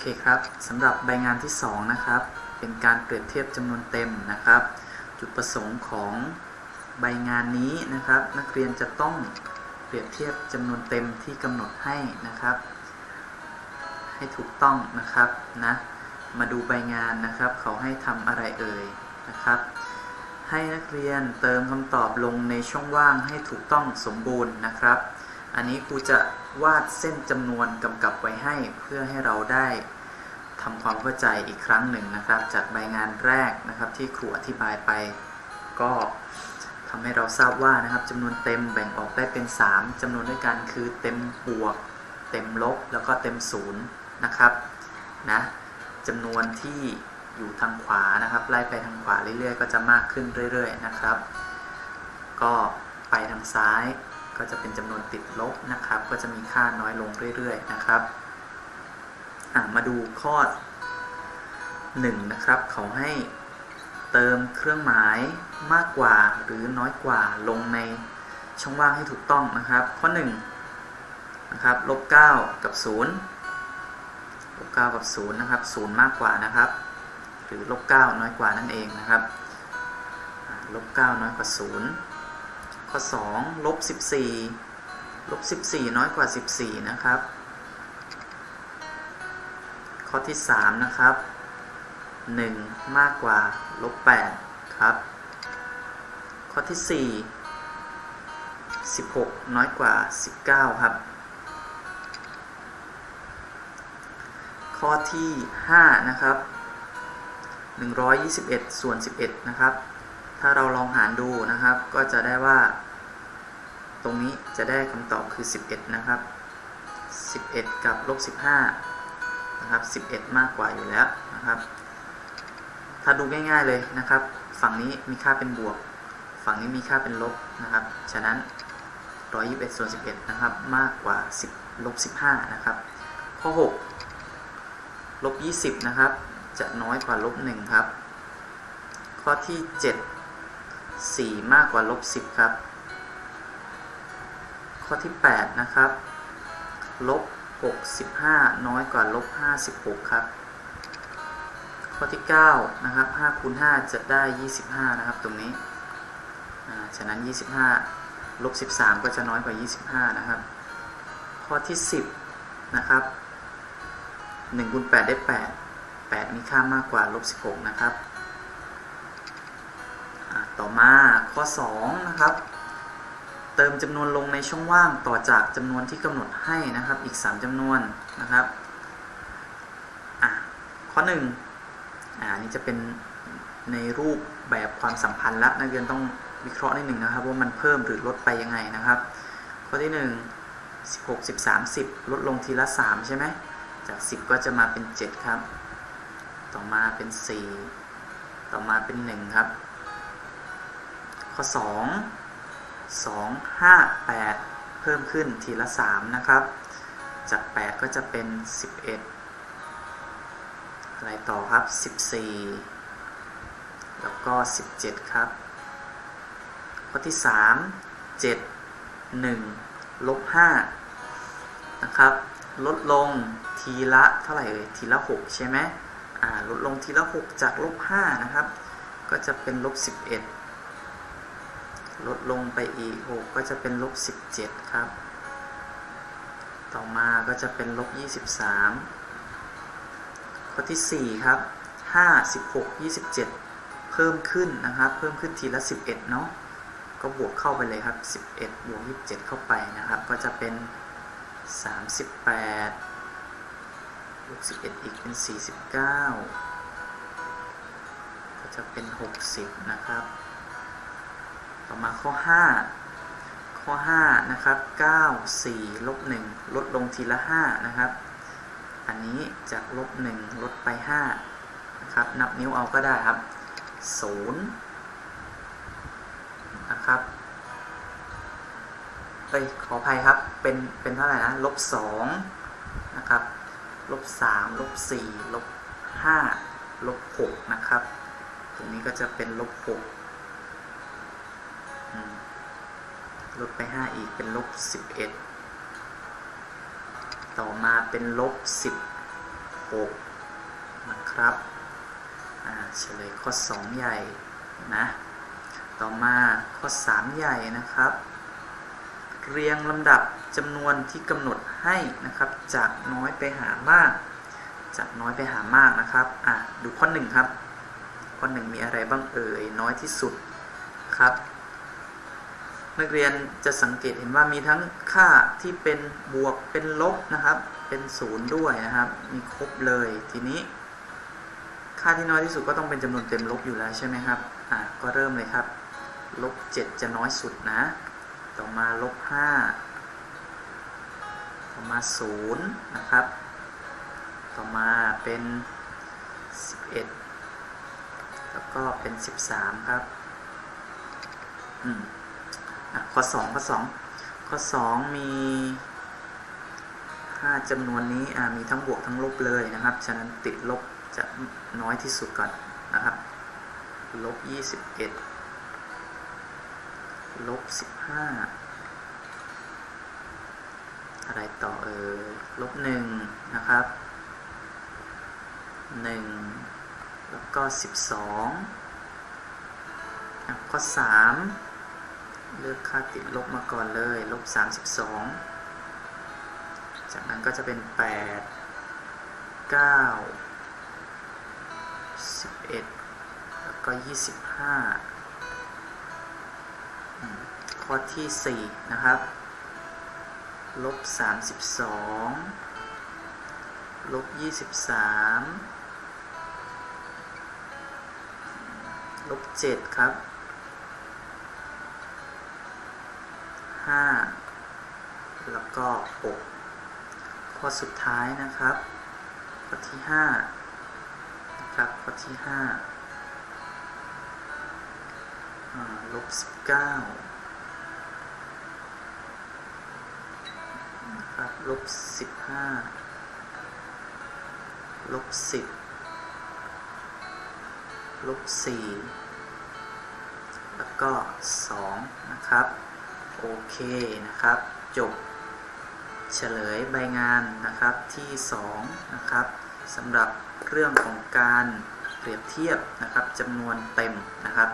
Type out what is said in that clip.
อเคครับสำหรับใบงานที่2นะครับเป็นการเปรียบเทียบจำนวนเต็มนะครับ จุดประสงค์ของใบงานนี้นะครับ นักเรียนจะต้องเปรียบเทียบจำนวนเต็มที่กำหนดให้นะครับ ให้ถูกต้องนะครับนะมาดูใบงานนะครับ เขาให้ทำอะไรเอ่ยนะครับ ให้นักเรียนเติมคำตอบลงในช่องว่างให้ถูกต้องสมบูรณ์นะครับ อันนี้ครูจะวาดเส้นจำนวนกำกับไว้ให้เพื่อให้เราได้ทำความเข้าใจอีกครั้งหนึ่งนะครับ จากใบงานแรกนะครับที่ครูอธิบายไป ก็ทำให้เราทราบว่านะครับจำนวนเต็มแบ่งออกได้เป็น 3จำนวนด้วยกันคือเต็มบวก เต็มลบแล้วก็เต็มศูนย์นะครับนะจำนวนที่อยู่ทางขวานะครับ ไล่ไปทางขวาเรื่อยๆ ก็จะมากขึ้นเรื่อย ๆ นะครับ ก็ไปทางซ้าย ก็จะเป็นจำนวนติดลบนะครับ ก็จะมีค่าน้อยลงเรื่อยๆนะครับมาดูข้อ1นะครับ เขาให้เติมเครื่องหมายมากกว่าหรือน้อยกว่าลงในช่องว่างให้ถูกต้องนะครับ ข้อ1นะครับลบ9กับ0ลบ9กับ0นะครับ0มากกว่านะครับ หรือลบ9น้อยกว่านั่นเองนะครับลบ9น้อยกว่า0 ข้อ2ลบ14ลบ14 น้อยกว่า 14 นะครับ ข้อที่ 3 นะครับ 1 มากกว่าลบ8ครับ ข้อที่ 4 16 น้อยกว่า 19 ครับ ข้อที่ 5 นะครับ 121 ส่วน 11 นะครับ ถ้าเราลองหารดูนะครับ ก็จะได้ว่า ตรงนี้จะได้คำตอบคือ 11 นะครับ 11 กับลบ15 นะครับ 11 มากกว่าอยู่แล้วนะครับ ถ้าดูง่ายๆเลยนะครับ ฝั่งนี้มีค่าเป็นบวก ฝั่งนี้มีค่าเป็นลบนะครับ ฉะนั้น 121ส่วน11 นะครับ มากกว่า 10ลบ15 นะครับ ข้อ 6 ลบ 20 นะครับ จะน้อยกว่าลบ1ครับ ข้อที่ 7 4 มากกว่าลบ 10 ครับ ข้อที่ 8 นะครับลบ65 น้อยกว่าลบ56 ครับ ข้อที่ 9 นะครับ5คูณ5จะได้ 25 นะครับ ตรงนี้ฉะนั้น 25ลบ13 ก็จะน้อยกว่า 25 นะครับ ข้อที่ 10 นะครับ1คูณ8ได้ 8 8 มีค่ามากกว่าลบ16 นะครับ ต่อมาข้อ2นะครับเติมจำนวนลงในช่องว่างต่อจากจำนวนที่กำหนดให้นะครับอีก 3จำนวนนะครับข้อ1อ่าอันนี้จะเป็นในรูปแบบความสัมพันธ์ละนักเรียนต้องวิเคราะห์นิดหนึ่งนะครับว่ามันเพิ่มหรือลดไปยังไงนะครับ ข้อที่ 1 16 13 10 ลดลงทีละ 3 ใช่ไหมจาก 10 ก็จะมาเป็น 7 ครับ ต่อมาเป็น 4 ต่อมาเป็น 1 ครับ ข้อ2 2 5 8เพิ่มขึ้นทีละ3นะครับ จาก 8 ก็จะเป็น 11 อะไรต่อครับ 14 แล้วก็ 17 ครับ ข้อที่ 3 7 1ลบ5นะครับ ลดลงทีละเท่าไหร่เอ่ยทีละ 6 ใช่ไหมลดลงทีละ 6 จากลบ5นะครับ ก็จะเป็นลบ 11 ลดลงไปอีก6ก็จะเป็นลบ17 ครับ ต่อมาก็จะเป็นลบ23 ข้อที่ 4 ครับ 5 16 27 เพิ่มขึ้นนะครับ เพิ่มขึ้นทีละ 11 เนาะก็บวกเข้าไปเลยครับ 11 บวก 27 เข้าไปนะครับ ก็จะเป็น 38 61 อีกเป็น 49 ก็จะเป็น 60 นะครับ ต่อมาข้อ 5 ข้อ 5 นะครับ 9 4 ลบ 1 ลดลงทีละ 5 นะครับ อันนี้จากลบ 1 ลดไป 5 นะครับ นับนิ้วเอาก็ได้ครับ 0 นะครับเอ้ยขออภัยครับ เป็น เป็นเท่าไหร่นะ ลบ2นะครับ ลบ3ลบ4ลบ5ลบ6นะครับ ตรงนี้ก็จะเป็นลบ6อืม ลดไป5อีกเป็นลบ11ต่อมาเป็นลบ10 6นะครับอ่าเฉลยข้อ2ใหญ่นะต่อมาข้อ3ใหญ่นะครับเรียงลำดับจำนวนที่กำหนดให้นะครับ จากน้อยไปหามาก จากน้อยไปหามากนะครับอะดูข้อ1ครับ ข้อ1มีอะไรบ้างเอ่ยน้อยที่สุดครับ นักเรียนจะสังเกตเห็นว่ามีทั้งค่าที่เป็นบวกเป็นลบนะครับ เป็นศูนย์ด้วยนะครับ มีครบเลยทีนี้ ค่าที่น้อยที่สุดก็ต้องเป็นจำนวนเต็มลบอยู่แล้วใช่ไหมครับอะก็เริ่มเลยครับลบ7จะน้อยสุดนะ ต่อมาลบ5ต่อมา0นะครับ ต่อมาเป็น 11 แล้วก็เป็น 13 ครับ อืม ข้อ2ข้อ2ข้อ2มี5จำนวนนี้มีทั้งบวกทั้งลบเลยนะครับ ฉะนั้นติดลบจะน้อยที่สุดก่อนนะครับ ลบ 21 ลบ 15 อะไรต่อเอ่ยลบ 1 นะครับ 1 แล้วก็ 12อะข้อ 3 เลือกค่าติดลบมาก่อนเลย ลบ 32 จากนั้นก็จะเป็น 8 9 11 แล้วก็ 25 ข้อที่ 4 นะครับ ลบ 32 ลบ 23 ลบ 7 ครับ 5แล้วก็6ข้อสุดท้ายนะครับ ข้อที่5นะครับข้อที่5อ่าลบ19นะครับลบ15ลบ10ลบ4แล้วก็2นะครับ โอเคนะครับ จบเฉลยใบงานนะครับที่2นะครับสำหรับเรื่องของการเปรียบเทียบนะครับจำนวนเต็มนะครับ